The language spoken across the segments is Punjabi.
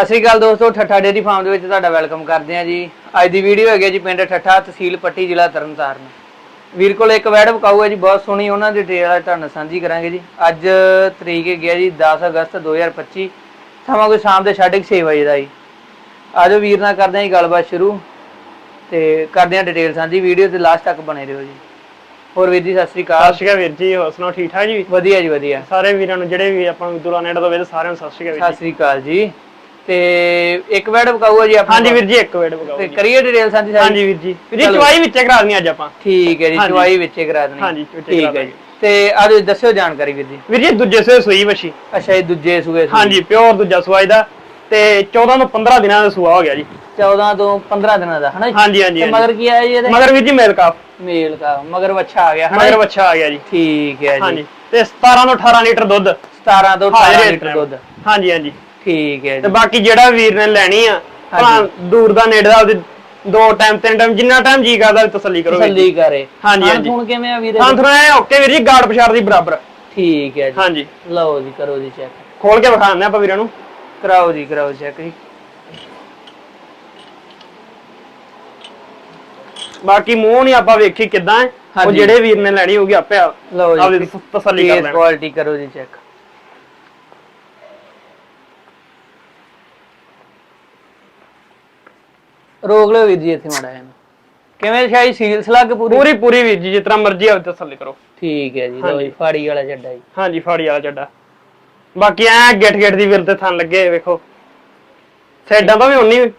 ਸਤਿ ਸ਼੍ਰੀ ਅਕਾਲ ਦੋਸਤੋ ਠੱਠਾ ਡੇਰੀ ਫਾਰਮ ਦੇ ਵਿੱਚ ਤੁਹਾਡਾ ਵੈਲਕਮ ਕਰਦੇ ਹਾਂ ਜੀ। ਅੱਜ ਦੀ ਵੀਡੀਓ ਹੈਗੀ ਹੈ ਜੀ ਪਿੰਡ ਠੱਠਾ ਤਹਿਸੀਲ ਪੱਟੀ ਜ਼ਿਲ੍ਹਾ ਤਰਨਤਾਰਨ। ਵੀਰ ਕੋਲ ਇੱਕ ਵੈਡ ਵਿਕਾਊ ਹੈ ਜੀ ਬਹੁਤ ਸੋਹਣੀ ਉਹਨਾਂ ਦੀ ਡਿਟੇਲ ਤੁਹਾਨੂੰ ਸਾਂਝੀ ਕਰਾਂਗੇ ਜੀ। ਅੱਜ ਤਰੀਕ ਹੈਗੀ ਹੈ ਜੀ 10 ਅਗਸਤ 2025 ਸਮਾਂ ਕੋਈ ਸ਼ਾਮ ਦੇ 6:30 ਵਜੇ ਦਾ ਜੀ। ਆਜੋ ਵੀਰ ਨਾਲ ਕਰਦੇ ਹਾਂ ਜੀ ਗੱਲਬਾਤ ਸ਼ੁਰੂ ਤੇ ਕਰਦੇ ਹਾਂ ਡਿਟੇਲ ਸਾਂਝੀ ਵੀਡੀਓ ਤੇ ਲਾਸਟ ਤੱਕ ਬਣੇ ਰਹੋ ਜੀ। ਹੋਰ ਵੀਰ ਜੀ ਸਤਿ ਸ਼੍ਰੀ ਸਤਿ ਅਕਾਲ ਸ਼੍ਰੀ ਅਕਾਲ ਵੀਰ ਜੀ ਹੋਰ ਸੁਣਾਓ ਠੀਕ ਠਾਕ ਜੀ? ਵਧੀਆ ਜੀ ਵਧੀਆ। ਸਾਰੇ ਵੀਰਾਂ ਨੂੰ ਜਿਹੜੇ ਵੀ ਆਪਾਂ ਨੂੰ ਨੇੜ ਤੋਂ ਵੇਦੇ ਸਾਰਿਆਂ ਨੂੰ ਸਤਿ ਸ਼੍ਰੀ ਅਕਾਲ ਸਤਿ ਸ਼੍ਰੀ ਅਕਾਲ ਜੀ। ਤੇ ਇੱਕ ਵੈਡ ਵਿਕਾਊ ਹੈ ਜੀ ਆਪਣਾ ਹਾਂਜੀ ਵੀਰ ਜੀ ਇੱਕ ਵੇੜ ਬਗਾਓ ਤੇ ਕਰੀਏ ਡਿਟੇਲ ਸਾਂਝੀ ਸਾਰੀ? ਹਾਂਜੀ ਵੀਰ ਜੀ। ਵੀਰ ਜੀ ਚਲੋ। ਚਵਾਈ ਵਿੱਚੇ ਕਰਾ ਦਨੀ ਅੱਜ ਆਪਾਂ। ਠੀਕ ਹੈ ਜੀ ਹਾਂਜੀ। ਚਵਾਈ ਵਿੱਚੇ ਕਰਾ ਦੇਣੀ ਹਾਂਜੀ, ਵਿੱਚੇ ਠੀਕ ਕਰਾ ਹੈ ਜੀ। ਤੇ ਆਜੋ ਦੱਸਿਓ ਜਾਣਕਾਰੀ ਵੀਰ ਜੀ। ਵੀਰ ਜੀ ਦੂਜੇ ਸੂਏ ਸੂਈ ਵਛੀ ਅੱਛਾ ਇਹ ਦੂਜੇ ਸੂਏ ਹਾਂਜੀ ਪਿਓਰ ਦੂਜਾ ਸੂਆ ਇਹਦਾ। ਤੇ 14 ਤੋਂ 15 ਦਿਨਾਂ ਦਾ ਸੂਆ ਹੋ ਗਿਆ ਜੀ। 14 ਤੋਂ 15 ਦਿਨਾਂ ਦਾ ਹਨਾ ਜੀ? ਹਾਂਜੀ ਹਾਂਜੀ ਤੇ ਹਾਂਜੀ। ਮਗਰ ਕੀ ਆਇਆ ਜੀ ਇਹਦੇ? ਮਗਰ ਵੀਰ ਜੀ ਮੇਲ ਕਾਫ। ਮੇਲ ਦਾ ਮਗਰ ਵੱਛਾ ਆ ਗਿਆ ਹਨਾ ਮਗਰ ਜੀ? ਬੱਚਾ ਆ ਗਿਆ ਜੀ। ਠੀਕ ਹੈ ਜੀ। ਹਾਂਜੀ। ਤੇ 17 ਤੋਂ 18 ਲੀਟਰ ਦੁੱਧ। 17 ਤੋਂ 18 ਹਾਜ਼ਰ ਲੀਟਰ ਦੁੱਧ। ਹਾਂਜੀ ਹਾਂਜੀ। ਠੀਕ ਹੈ ਤੇ ਜੀ। ਬਾਕੀ ਜਿਹੜਾ ਵੀਰ ਨੇ ਲੈਣੀ ਆ ਹਾਂਜੀ। ਦੂਰ ਦਾ ਨੇੜੇ ਦਾ ਉਹਦੇ ਦੋ ਟਾਈਮ ਤਿੰਨ ਟਾਈਮ ਜਿੰਨਾ ਟਾਈਮ ਜੀ ਕਰਦਾ ਤਸੱਲੀ ਕਰੋ ਵੀਰ ਜੀ। ਤਸੱਲੀ ਕਰੇ। ਹਾਂਜੀ, ਹਾਂਜੀ। ਖੂਣ ਕਿਵੇਂ ਆ ਵੀਰੇ? ਹਾਂ ਥੋੜਾ ਓਕੇ ਵੀਰ ਜੀ ਗਾੜ ਪਛਾੜ ਦੀ ਬਰਾਬਰ। ਠੀਕ ਹੈ ਜੀ। ਹਾਂਜੀ। ਲਓ ਜੀ ਕਰੋ ਜੀ ਚੈੱਕ ਖੋਲ ਕੇ ਵਿਖਾਉਂਦੇ ਆਪਾਂ ਵੀਰਾਂ ਨੂੰ। ਕਰਾਓ ਜੀ ਕਰਾਓ ਚੈੱਕ ਜੀ। ਬਾਕੀ ਮੂੰਹ ਨਹੀਂ ਆਪਾਂ ਵੇਖੀ ਕਿਦਾਂ ਹੈ। ਉਹ ਹਾਂਜੀ। ਜਿਹੜੇ ਵੀਰ ਨੇ ਲੈਣੀ ਹੋਊਗੀ ਆਪੇ ਆ- ਲਓ ਜੀ। ਆਪਦੀ ਤਸ- ਤਸੱਲੀ ਕਰ ਲੈਣਾ। ਕੁਆਲਿਟੀ ਕਰੋ ਜੀ ਚੈੱਕ ਰੋਕ ਲਿਓ ਵੀਰ ਜੀ ਇੱਥੇ ਮਾੜਾ ਜਿਹਾ ਕਿਵੇਂ ਸ਼ਾਈ ਸੀਲ ਸਲੱਗ ਪੂਰੀ? ਪੂਰੀ ਪੂਰੀ ਵੀਰ ਜੀ ਜਿਸ ਤਰ੍ਹਾਂ ਮਰਜ਼ੀ ਆਵੇ ਤਸੱਲੀ ਕਰੋ। ਠੀਕ ਹੈ ਜੀ ਹਾਂਜੀ। ਜੀ ਫਾੜੀ ਵਾਲਾ ਚੱਡਾ ਜੀ। ਹਾਂਜੀ ਫਾੜੀ ਵਾਲਾ ਚੱਡਾ ਬਾਕੀ ਐ ਗਿੱਟ ਗਿੱਟ ਦੀ ਵੀਰ ਤੇ ਥਣ ਲੱਗੇ ਵੇਖੋ। ਸਾਈਡਾਂ ਤੋਂ ਵੀ ਉਨੀ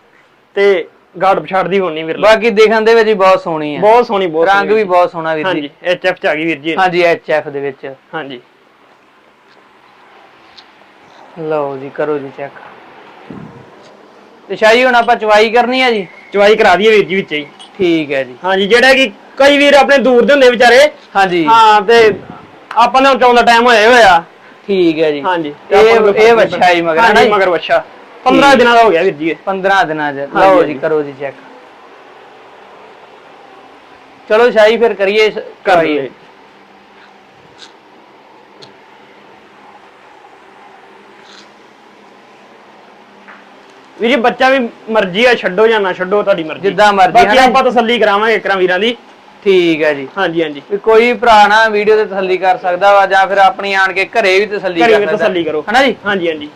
ਤੇ ਗਾੜ ਪਛਾੜ ਦੀ ਹੋਣੀ ਵੀਰ ਬਾਕੀ ਦੇਖਣ ਦੇ ਵਿੱਚ ਵੀ ਬਹੁਤ ਸੋਹਣੀ ਹੈ। ਬਹੁਤ ਸੋਹਣੀ ਬਹੁਤ ਰੰਗ ਵੀ ਬਹੁਤ ਸੋਹਣਾ ਜੀ। ਵੀਰ ਜੀ। ਹਾਂਜੀ ਐਚਐਫ ਚ ਆ ਗਈ ਵੀਰ ਜੀ ਹਾਂਜੀ ਐਚਐਫ ਦੇ ਵਿੱਚ। ਹਾਂਜੀ। ਲਓ ਜੀ ਕਰੋ ਜੀ ਚੈੱਕ ਤੇ ਸ਼ਾਹੀ ਹੁਣ ਆਪਾਂ ਚਵਾਈ ਕਰਨੀ ਹੈ ਜੀ। ਚਵਾਈ ਕਰਾ ਦਈਏ ਵੀਰ ਜੀ ਵਿੱਚ ਹੀ। ਠੀਕ ਹੈ ਜੀ। ਹਾਂਜੀ ਜਿਹੜਾ ਕਿ ਕਈ ਵੀਰ ਆਪਣੇ ਦੂਰ ਦੇ ਹੁੰਦੇ ਵਿਚਾਰੇ। ਹਾਂਜੀ। ਹਾਂ ਤੇ ਆਪਾਂ ਨੇ ਦਾ ਟਾਈਮ ਹੋਇਆ ਹੋਇਆ। ਠੀਕ ਹੈ ਜੀ। ਹਾਂਜੀ ਇਹ ਇਹ ਵੱਛਾ ਹੀ ਮਗਰ ਹੈ ਨਾ ਹਾਂਜੀ ਜੀ? ਮਗਰ ਵੱਛਾ। 15 ਦਿਨਾਂ ਦਾ ਹੋ ਗਿਆ ਵੀਰ ਜੀ ਇਹ। 15 ਦਿਨਾਂ ਚ। ਹਾਂਜੀ, ਲਓ ਜੀ। ਕਰੋ ਜੀ ਚੈੱਕ ਚਲੋ ਸ਼ਾਹੀ ਫਿਰ ਕਰੀਏ ਸ- ਵੀਰ ਜੀ ਬੱਚਾ ਵੀ ਮਰਜ਼ੀ ਆ ਛੱਡੋ ਜਾਂ ਨਾ ਛੱਡੋ ਤੁਹਾਡੀ ਮਰਜ਼ੀ। ਜਿੱਦਾਂ ਮਰਜ਼ੀ, ਬਾਕੀ ਹਨਾ? ਆਪਾਂ ਤਸੱਲੀ ਕਰਾਵਾਂਗੇ ਇਕਰਾਂ ਵੀਰਾਂ ਦੀ। ਠੀਕ ਹੈ ਜੀ। ਹਾਂਜੀ ਹਾਂਜੀ। ਵੀ ਕੋਈ ਭਰਾ ਨਾ ਵੀਡੀਓ ਤੇ ਤਸੱਲੀ ਕਰ ਸਕਦਾ ਵਾ ਜਾਂ ਫਿਰ ਆਪਣੀ ਆਣ ਕੇ ਘਰੇ ਵੀ ਤਸੱਲੀ ਘਰੇ ਕਰ ਵੀ ਸਕਦਾ ਤਸੱਲੀ ਕਰੋ। ਹਨਾ ਜੀ? ਹਾਂਜੀ ਹਾਂਜੀ।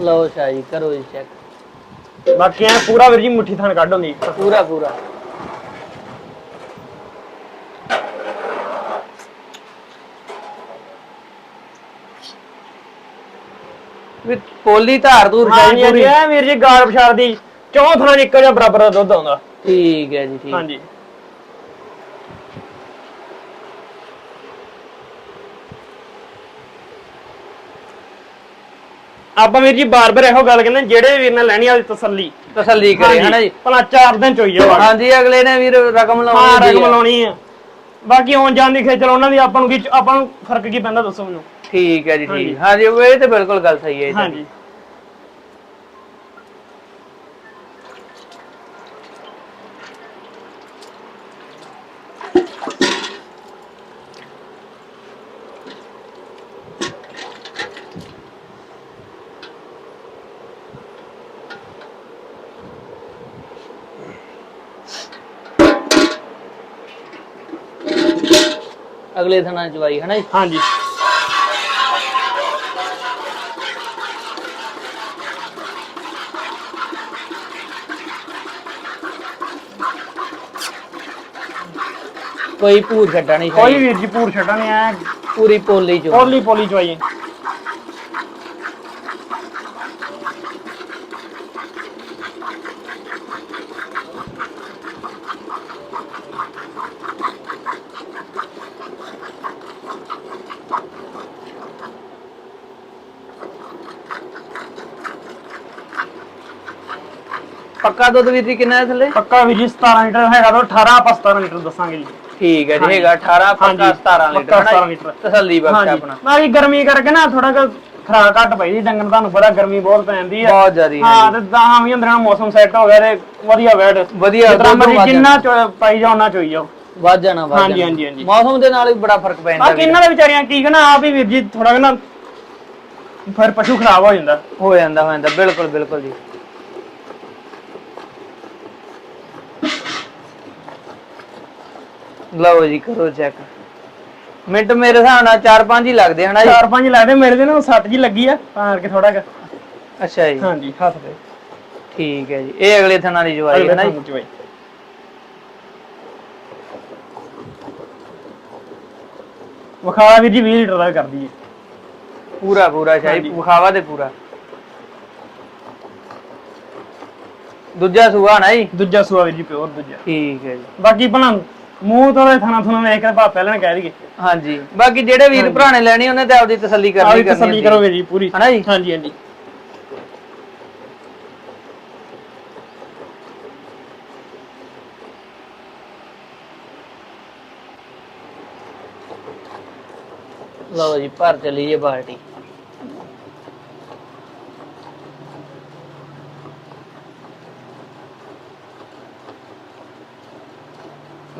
ਲਓ ਸ਼ਾਹੀ ਕਰੋ ਜੀ ਚੈੱਕ ਬਾਕੀ ਐ ਪੂਰਾ ਵੀਰ ਜੀ ਮੁੱਠੀ ਥਾਨ ਕੱਢ ਹੁੰਦੀ ਪੂਰਾ ਪੂਰਾ। ਵੀ ਪੋਲੀ ਧਾਰ ਸ਼ਾਹੀ ਹਾਂਜੀ ਪੂਰੀ। ਐ ਵੀਰ ਜੀ ਗਾਲ ਪਛਾੜ ਦੀ ਚੌਂ ਥਾਂ ਚ ਇੱਕੋ ਜਿਹਾ ਬਰਾਬਰ ਦਾ ਦੁੱਧ ਆਉਂਦਾ। ਠੀਕ ਹੈ ਜੀ ਠੀਕ। ਹਾਂਜੀ। ਆਪਾਂ ਵੀਰ ਜੀ ਬਾਰ-ਬਾਰ ਇਹੋ ਗੱਲ ਕਹਿੰਦੇ ਜਿਹੜੇ ਵੀਰ ਨੇ ਲੈਣੀ ਆ ਉਹਦੀ ਤਸੱਲੀ। ਤਸੱਲੀ ਕਰੇ ਹਨਾ ਜੀ? ਭਲਾ ਚਾਰ ਦਿਨ ਚੋਈ ਜਾਵਾ ਹਾਂਜੀ ਅਗਲੇ ਨੇ ਵੀਰ ਰਕਮ ਲਾਉਣੀ ਹਾਂ ਹੁੰਦੀ ਰਕਮ। ਲਾਉਣੀ ਆ। ਬਾਕੀ ਆਉਣ ਜਾਣ ਦੀ ਖੇਚਲ ਉਹਨਾਂ ਦੀ ਆਪਾਂ ਨੂੰ ਕੀ ਆਪਾਂ ਨੂੰ ਫ਼ਰਕ ਕੀ ਪੈਂਦਾ ਦੱਸੋ ਮੈਨੂੰ। ਠੀਕ ਹੈ ਜੀ ਹਾਂਜੀ। ਠੀਕ। ਹਾਂਜੀ। ਉਹ ਇਹ ਤੇ ਬਿਲਕੁਲ ਗੱਲ ਸਹੀ ਹੈ ਜੀ ਹਾਂਜੀ। ਅਗਲੇ ਥਣਾ ਚਵਾਈ ਹਨਾ ਜੀ? ਹਾਂਜੀ। ਕੋਈ ਭੂਰ ਛੱਡਾ ਨਹੀਂ ਕੋਈ ਵੀਰ ਜੀ ਪੂਰ ਛੱਡਾਂਗੇ ਐ ਪੂਰੀ ਪੋਲੀ ਚੋ। ਪੋਲੀ ਪੋਲੀ ਚਵਾਈ ਪੱਕਾ ਦੁੱਧ ਵੀਰ ਜੀ ਕਿੰਨਾ ਹੈ ਥੱਲੇ? ਪੱਕਾ ਵੀਰ ਜੀ 17 ਲੀਟਰ ਹੈਗਾ ਤਾਂ 18 ਆਪਾਂ 17 ਲੀਟਰ ਦੱਸਾਂਗੇ ਜੀ। ਠੀਕ ਹੈ ਜੀ ਹੈਗਾ 18 ਪੱਕਾ ਹਾਂਜੀ, 17 ਲੀਟਰ ਪੱਕਾ ਹੈ 17 ਨਾ ਜੀ? ਲੀਟਰ। ਤਸੱਲੀ ਬਖਸ਼ ਆਪਣਾ। ਬਾਕੀ ਗਰਮੀ ਕਰਕੇ ਨਾ ਥੋੜਾ ਜਿਹਾ ਖਰਾਕ ਘੱਟ ਪਈ ਜੀ ਡੰਗਰ ਤੁਹਾਨੂੰ ਪਤਾ ਗਰਮੀ ਬਹੁਤ ਪੈਂਦੀ ਆ। ਬਹੁਤ ਜ਼ਿਆਦੀ ਹੈ ਹਾਂ ਤੇ ਤਾਂ ਵੀ ਅੰਦਰ ਨਾਲ ਮੌਸਮ ਸੈੱਟ ਹੋ ਗਿਆ ਤੇ ਵਧੀਆ ਵੈੜ ਵਧੀਆ, ਜਿੰਨਾ ਪਾਈ ਜਾਓ ਉਹਨਾਂ ਚੋਈ ਜਾਓ। ਵੱਧ ਜਾਣਾ ਵੱਧ ਹਾਂਜੀ। ਹਾਂਜੀ, ਹਾਂਜੀ। ਮੌਸਮ ਦੇ ਨਾਲ ਵੀ ਬੜਾ ਫ਼ਰਕ ਪੈਂਦਾ ਬਾਕੀ ਇਹਨਾਂ ਦੇ ਵਿਚਾਰੀਆਂ ਕੀ ਕਹਣਾ ਆਪ ਹੀ ਵੀਰ ਜੀ ਥੋੜਾ ਨਾ ਫਿਰ ਪਸ਼ੂ ਖਰਾਬ ਹੋ ਜਾਂਦਾ। ਹੋ ਜਾਂਦਾ ਹੋ ਜਾਂਦਾ। ਬਿਲਕੁਲ ਬਿਲਕੁਲ ਜੀ। ਲਓ ਜੀ ਕਰੋ ਚੈੱਕ ਮਿੰਟ ਮੇਰੇ ਹਿਸਾਬ ਨਾਲ 4-5 ਹੀ ਲੱਗਦੇ ਹਨਾ ਜੀ? ਚਾਰ ਪੰਜ ਲੱਗਦੇ ਮੇਰੇ ਦੇ ਨਾਲ ਸੱਟ ਜੀ ਲੱਗੀ ਆ ਤਾਂ ਕਰਕੇ ਥੋੜਾ ਜਿਹਾ। ਅੱਛਾ ਜੀ। ਹਾਂਜੀ ਹੱਥ ਤੇ ਠੀਕ ਹੈ ਜੀ। ਇਹ ਅਗਲੇ ਥਣਾ ਦੀ ਜਵਾਈ ਹੈ ਨਾ ਜੀ? ਵਖਾਲਾ ਵੀਰ ਜੀ 20 ਲੀਟਰ ਦਾ ਕਰਦੀ ਹੈ ਪੂਰਾ ਪੂਰਾ ਸ਼ਾਹੀ। ਵਿਖਾਵਾ ਤੇ ਪੂਰਾ। ਦੂਜਾ ਸੂਆ ਨਾ ਜੀ? ਦੂਜਾ ਸੂਆ ਵੀਰ ਜੀ ਪਿਓਰ ਦੂਜਾ। ਠੀਕ ਹੈ ਜੀ। ਬਾਕੀ ਭਲਾ ਮੂੰਹ ਤੋਂ ਥਾਣਾ ਥਾਣਾ ਵੇਖ ਕੇ ਭਾ ਪਹਿਲਾਂ ਕਹਿ ਦਈਏ। ਹਾਂਜੀ। ਬਾਕੀ ਜਿਹੜੇ ਵੀਰ ਭਰਾ ਨੇ ਲੈਣੀ ਉਹਨੇ ਤੇ ਆਪਦੀ ਤਸੱਲੀ ਕਰਨੀ ਆਹੀ ਕਰਨੀ ਤਸੱਲੀ। ਕਰੋਗੇ ਜੀ ਪੂਰੀ। ਹਨਾ ਜੀ? ਹਾਂਜੀ ਹਾਂਜੀ। ਲਓ ਜੀ ਭਰ ਚਲੀਏ ਬਾਲਟੀ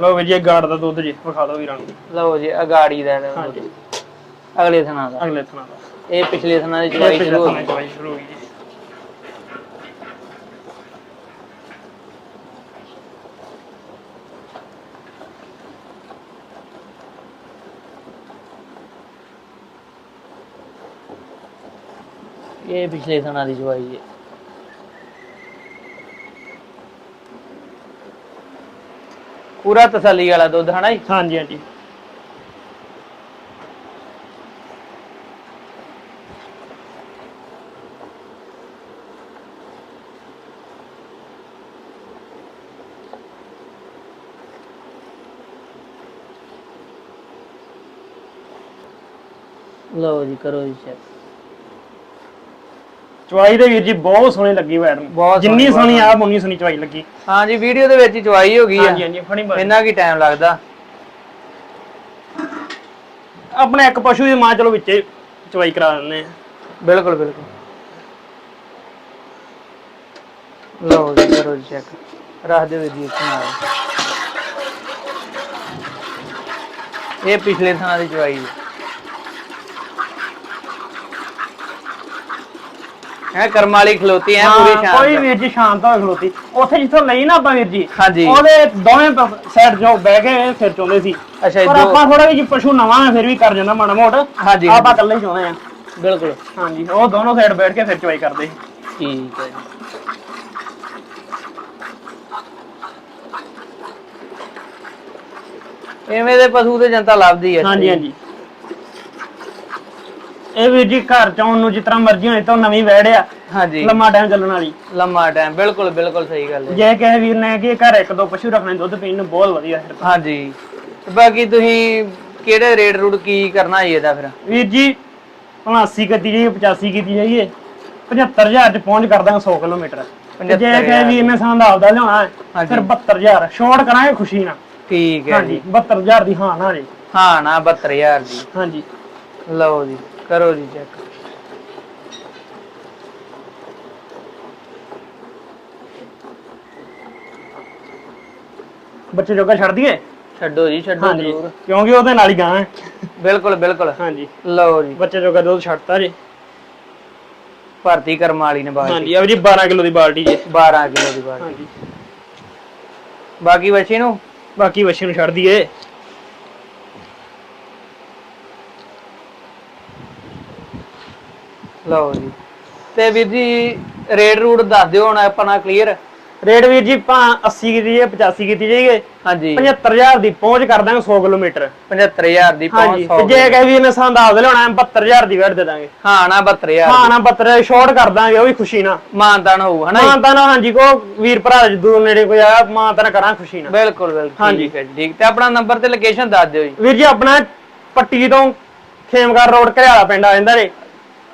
ਲਓ ਜੀ ਇਹ ਗਾੜ ਦਾ ਦੁੱਧ ਜੀ ਵਿਖਾ ਦਿਓ ਵੀਰਾਂ ਨੂੰ। ਲਓ ਜੀ ਅਗਾੜੀ ਦਾ ਇਹਦਾ ਹਾਂਜੀ। ਅਗਲੇ ਥਣਾ ਦਾ। ਅਗਲੇ ਥਾਣਾ ਦਾ। ਇਹ ਪਿਛਲੇ ਥਣਾ ਦੀ ਚਵਾਈ ਪਿਛਲੇ ਸ਼ੁਰੂ ਹੋ ਗਈ। ਚਵਾਈ ਸ਼ੁਰੂ ਹੋ ਗਈ ਜੀ। ਇਹ ਪਿਛਲੇ ਥਣਾ ਦੀ ਚਵਾਈ ਹੈ। ਪੂਰਾ ਤਸੱਲੀ ਵਾਲਾ ਦੁੱਧ ਹਨਾ ਜੀ? ਹਾਂਜੀ ਹਾਂਜੀ। ਲਓ ਜੀ ਕਰੋ ਜੀ ਚੈੱਕ ਚਵਾਈ ਦੇ ਵੀਰ ਜੀ ਬਹੁਤ ਸੋਹਣੀ ਲੱਗੀ ਬਹੁਤ ਜਿੰਨੀ ਸੋਹਣੀ, ਆਪ ਉਨੀ ਸੋਹਣੀ ਚਵਾਈ ਲੱਗੀ। ਹਾਂਜੀ ਵੀਡੀਓ ਦੇ ਵਿੱਚ ਹੀ ਚਵਾਈ ਹੋ ਗਈ ਆ। ਹਾਂਜੀ ਹਾਂਜੀ ਫਣੀ ਬਾਤ ਇੰਨਾ ਕੀ ਟਾਈਮ ਲੱਗਦਾ? ਆਪਣੇ ਇੱਕ ਪਸ਼ੂ ਦੀ ਮਾਂ ਚਲੋ ਵਿੱਚੇ ਚਵਾਈ ਕਰਾ ਦਿੰਦੇ ਆ। ਬਿਲਕੁਲ ਬਿਲਕੁਲ। ਲਓ ਜੀ ਕਰੋ ਜੀ ਚੈੱਕ ਰੱਖ ਦਿਓ ਜੀ ਇਸ ਨਾਲ। ਇਹ ਪਿਛਲੇ ਥਾਂ ਦੀ ਚਵਾਈ ਹੈ ਹੈ ਕਰਮ ਵਾਲੀ ਖਲੋਤੀ ਹੈ ਪੂਰੀ ਸ਼ਾਨ ਕੋਈ ਵੀਰ ਜੀ ਸ਼ਾਂਤ ਹੋ ਖਲੋਤੀ। ਉੱਥੇ ਜਿੱਥੋਂ ਲਈ ਨਾ ਆਪਾਂ ਵੀਰ ਜੀ ਹਾਂਜੀ। ਉਹਦੇ ਦੋਵੇਂ ਸਾਈਡ ਜੋ ਬਹਿ ਕੇ ਫਿਰ ਚਾਹੁੰਦੇ ਸੀ। ਅੱਛਾ ਜੀ, ਪਰ ਦੋ- ਆਪਾਂ ਥੋੜਾ ਵੀ ਜੀ ਪਸ਼ੂ ਨਵਾਂ ਹੈ ਫਿਰ ਵੀ ਕਰ ਜਾਂਦਾ ਮਾੜਾ ਮੋਟ। ਹਾਂਜੀ, ਆਪਾਂ ਇਕੱਲੇ ਹੀ ਚਾਹੁੰਦੇ ਆ ਬਿਲਕੁਲ। ਹਾਂਜੀ ਉਹ ਦੋਨੋਂ ਸਾਈਡ ਬੈਠ ਕੇ ਫਿਰ ਚਵਾਈ ਕਰਦੇ। ਸੀ ਠੀਕ ਹੈ ਜੀ। ਐਵੇਂ ਦੇ ਪਸ਼ੂ ਤੇ ਜਨਤਾ ਲੱਭਦੀ ਹੈ। ਹਾਂਜੀ ਹਾਂਜੀ। ਇਹ ਵੀਰ ਜੀ ਘਰ ਚਾਉਣ ਨੂੰ ਜਿਸ ਤਰ੍ਹਾਂ ਮਰਜ਼ੀ ਹੋਏ ਤਾਂ ਨਵੀਂ ਵਹਿੜਿਆ ਹਾਂਜੀ। ਲੰਮਾ ਟਾਈਮ ਚੱਲਣ ਵਾਲੀ। ਲੰਮਾ ਟਾਈਮ ਬਿਲਕੁਲ ਬਿਲਕੁਲ ਸਹੀ ਗੱਲ ਹੈ। ਜੇ ਕਿਸੇ ਵੀਰ ਨੇ ਕਿ ਘਰ ਇੱਕ ਦੋ ਪਸ਼ੂ ਰੱਖਣੇ ਦੁੱਧ ਪੀਣ ਨੂੰ ਬਹੁਤ ਵਧੀਆ ਤਾਂ। ਹਾਂਜੀ। ਬਾਕੀ ਤੁਸੀਂ ਕਿਹੜੇ ਰੇਟ ਰੂਟ ਕੀ ਕਰਨਾ ਜੀ ਇਹਦਾ ਫਿਰ? ਵੀਰ ਜੀ ਭਲਾ 80 ਕੀਤੀ ਜਾਈਏ 85 ਕੀਤੀ ਜਾਈਏ 75000 ਚ ਪਹੁੰਚ ਕਰ ਦਾਂਗੇ 100 ਕਿਲੋਮੀਟਰ। ਜੇ 75,000 ਕਿਸੇ ਵੀਰ ਨੇ ਸਾਨੂੰ ਆਪਦਾ ਲਿਆਉਣਾ ਹੈ। ਫਿਰ 72000 ਸ਼ੋਰਟ ਕਰਾਂਗੇ ਖੁਸ਼ੀ ਨਾਲ। ਠੀਕ ਹੈ ਹਾਂਜੀ ਜੀ। 72000 ਦੀ ਹਾਂ ਨਾ ਜੀ। ਹਾਂ ਨਾ 72000 ਦੀ। ਹਾਂਜੀ। ਲਓ ਜੀ। ਕਰੋ ਜੀ ਚੈੱਕ ਬੱਚੇ ਜੋਗਾ ਛੱਡ ਦਈਏ? ਛੱਡੋ ਜੀ ਛੱਡੋ ਹਾਂਜੀ। ਜ਼ਰੂਰ। ਕਿਉਂਕਿ ਉਹਦੇ ਨਾਲ ਹੀ ਗਾਂ ਹੈ। ਬਿਲਕੁਲ ਬਿਲਕੁਲ। ਹਾਂਜੀ। ਲਓ ਜੀ। ਬੱਚੇ ਜੋਗਾ ਦੁੱਧ ਛੱਡਤਾ ਜੀ। ਭਰਤੀ ਕਰਮ ਵਾਲੀ ਨੇ ਬਾਕੀ ਹਾਂਜੀ ਆ ਜੀ 12 ਕਿਲੋ ਦੀ ਬਾਲਟੀ ਜੀ। 12 ਕਿਲੋ ਦੀ ਬਾਕੀ ਹਾਂਜੀ। ਬਾਕੀ ਬੱਚੇ ਨੂੰ? ਬਾਕੀ ਬੱਚੇ ਨੂੰ ਛੱਡ ਦਈਏ। ਲਓ ਜੀ। ਤੇ ਵੀਰ ਜੀ ਰੇਟ ਰੂਟ ਦੱਸ ਦਿਓ ਹੁਣ ਆਪਣਾ ਕਲੀਅਰ ਰੇਟ ਵੀਰ ਜੀ ਪਾ 80 ਕੀਤੀ ਜਾਈਏ 85 ਕੀਤੀ ਜਾਈਏ ਹਾਂਜੀ। 75000 ਦੀ ਪਹੁੰਚ ਕਰ ਦਾਂਗੇ 100 ਕਿਲੋਮੀਟਰ। 75000 ਦੀ ਪਹੁੰਚ ਜੇ ਕਹੇ ਵੀਰ ਨੇ ਸਾਨੂੰ ਆਪਦੇ ਲਿਆਉਣਾ ਹੈ 72000 ਦੀ ਵੇਟ ਦੇ ਦਾਂਗੇ। ਹਾਂ ਨਾ 72000 ਹਾਂ ਨਾ 72 ਸ਼ਾਰਟ ਕਰ ਦਾਂਗੇ ਉਹ ਵੀ ਖੁਸ਼ੀ ਨਾਲ। ਮਾਨਤਾਨ ਹੋਊ ਹਨਾ ਜੀ? ਮਾਂ ਤਾਂ ਨਾ ਹਾਂਜੀ ਕੋ ਵੀਰ ਭਰਾ ਜਦੋਂ ਨੇੜੇ ਕੋਈ ਆਇਆ ਮਾਂ ਤਾਂ ਕਰਾਂ ਖੁਸ਼ੀ ਨਾਲ। ਬਿਲਕੁਲ ਬਿਲਕੁਲ। ਹਾਂਜੀ। ਠੀਕ ਹੈ ਜੀ, ਠੀਕ। ਤੇ ਆਪਣਾ ਨੰਬਰ ਤੇ ਲੋਕੇਸ਼ਨ ਦੱਸ ਦਿਓ ਜੀ। ਵੀਰ ਜੀ ਆਪਣਾ ਪੱਟੀ ਤੋਂ ਖੇਮਗਰ ਰੋਡ ਘਰਿਆਲਾ ਪਿੰਡ ਆ ਜਾਂਦਾ ਜੀ।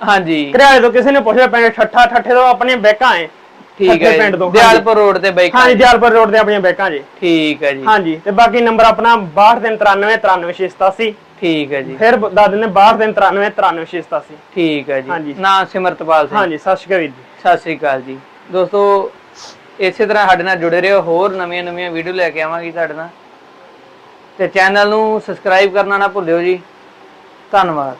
ਹਾਂਜੀ। ਘਰਿਆਲੇ ਤੋਂ ਕਿਸੇ ਨੇ ਪੁੱਛਿਆ ਪਿੰਡ ਠੱਠਾ ਠੱਠੇ ਤੋਂ ਆਪਣੇ ਬੈਕਾਂ ਆਏ ਠੀਕ ਹੈ ਪਿੰਡ ਤੋਂ ਦਿਆਲਪੁਰ ਰੋਡ ਤੇ ਬਾਈਕ ਹਾਂਜੀ ਦਿਆਲਪੁਰ ਰੋਡ ਤੇ ਆਪਣੀਆਂ ਬੈਕਾਂ ਜੀ। ਠੀਕ ਹੈ ਜੀ। ਹਾਂਜੀ ਤੇ ਬਾਕੀ ਨੰਬਰ ਆਪਣਾ 6293393687 ਠੀਕ ਹੈ ਜੀ। ਫਿਰ ਦੱਸ ਦਿੰਦੇ 6293393687 ਠੀਕ ਹੈ ਜੀ। ਹਾਂਜੀ। ਨਾਂ ਸਿਮਰਤਪਾਲ ਸਿੰਘ। ਹਾਂਜੀ ਸਤਿ ਸ਼੍ਰੀ ਅਕਾਲ ਜੀ। ਸਤਿ ਸ੍ਰੀ ਅਕਾਲ ਜੀ। ਦੋਸਤੋ ਇਸੇ ਤਰ੍ਹਾਂ ਸਾਡੇ ਨਾਲ ਜੁੜੇ ਰਹੋ। ਹੋਰ ਨਵੀਆਂ ਨਵੀਆਂ ਵੀਡੀਓ ਲੈ ਕੇ ਆਵਾਂਗੇ ਤੁਹਾਡੇ ਨਾਲ। ਤੇ ਚੈਨਲ ਨੂੰ ਸਬਸਕ੍ਰਾਈਬ ਕਰਨਾ ਨਾ ਭੁੱਲਿਓ ਜੀ। ਧੰਨਵਾਦ।